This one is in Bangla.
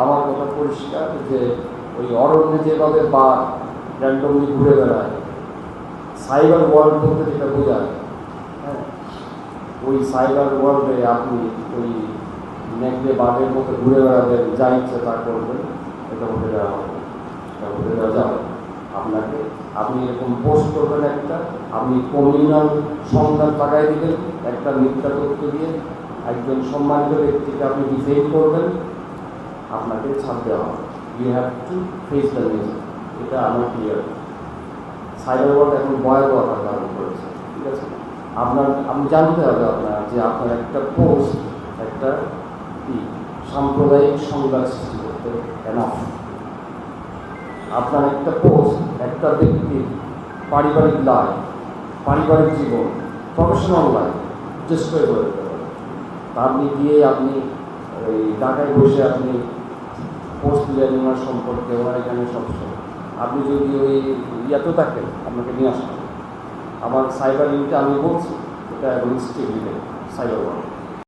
আমার কথা পরিষ্কার যে ওই অরণ্যে যেভাবে বাঘ র্যান্ডমলি ঘুরে বেড়ায় সাইবার ওয়ার্ল্ড বলতে যেটা বোঝায় হ্যাঁ ওই সাইবার ওয়ার্ল্ডে আপনি ওই নেকড়ে বাঘের মতো ঘুরে বেড়াবেন, যা ইচ্ছে তা করবেন, এটা হতে দেওয়া হবে। এটা দেওয়া যাবে আপনাকে, আপনি এরকম পোস্ট করবেন একটা, আপনি কমিউনাল সংবাদ লাগাই দিবেন, একটা মিথ্যা তথ্য দিয়ে একজন সম্মানিত ব্যক্তিকে আপনি ডিফেন্ড করবেন আপনাকে ছাড় দেওয়া হবে। You have to face the music এটা আমার ক্লিয়ার সাইবার ওয়ার্ল্ড এখন ভয়াবহ আকার করেছে, ঠিক আছে? আপনার, আপনি জানতে হবে আপনার যে আপনার একটা পোস্ট একটা কি, সাম্প্রদায়িক সংবাদ সৃষ্টি করতে এনাফ আপনার একটা পোস্ট একটা ব্যক্তির পারিবারিক লাইফ পারিবারিক জীবন প্রফেশনাল লাইফ ডিস্ট্রয় করে দিতে পারে। তা আপনি গিয়ে আপনি ওই ঢাকায় বসে আপনি পোস্ট দিলেন ওনার সম্পর্কে, ওনার এখানে সবসময় আপনি যদি ওই ইয়াতে থাকেন, আপনাকে নিয়ে আসবেন আমার সাইবার লিঙ্কটা আমি বলছি, এটা এখন স্টেট সাইবার ওয়ার্ল্ড